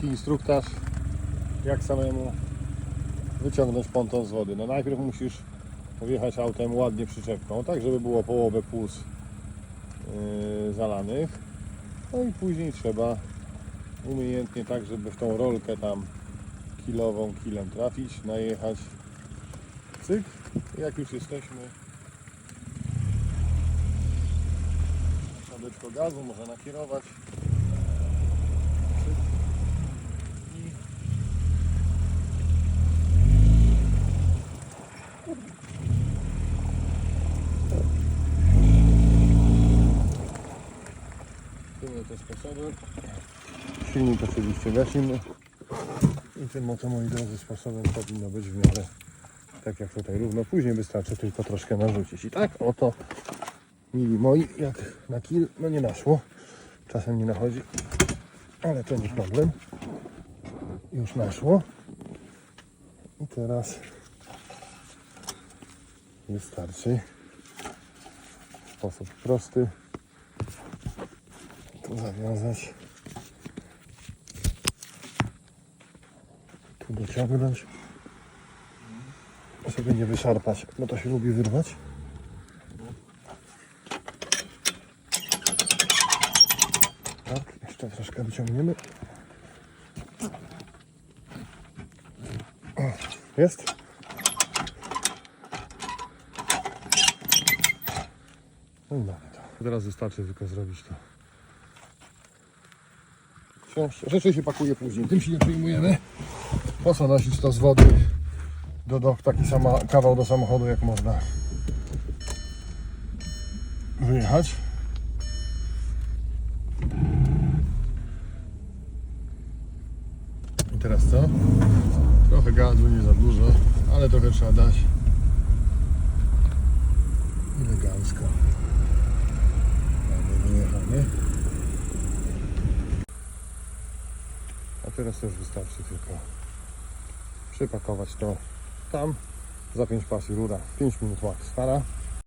krótki instruktaż, jak samemu wyciągnąć ponton z wody. No najpierw musisz wjechać autem ładnie przyczepką, tak żeby było połowę puls yy, zalanych. No i później trzeba umiejętnie tak, żeby w tą rolkę tam kilową kilem trafić, najechać. Cyk. Jak już jesteśmy Sadeczko gazu można nakierować. Tyle te sposoby. Silnik oczywiście gasimy. I tym oto moi drodzy sposobem powinno być w miarę tak jak tutaj równo. Później wystarczy tylko troszkę narzucić. I tak oto mili moi, jak na kil, no nie naszło. Czasem nie nachodzi, ale to nie problem. Już naszło. I teraz wystarczy. W sposób prosty. Zawiązać. Tu dociągnąć. Żeby nie wyszarpać, bo to się lubi wyrwać. Tak, jeszcze troszkę wyciągniemy. Jest? No i mamy to. Teraz wystarczy tylko zrobić to. Rzeczy się pakuje później. Tym się nie przejmujemy. Po co nosić to z wody do, do taki sama kawał do samochodu jak można wyjechać. I teraz co? Trochę gazu, nie za dużo, ale trochę trzeba dać. Elegancko. Mamy wyjechanie. A teraz już wystarczy tylko przypakować to tam za 5 pasji rura 5 minut max stara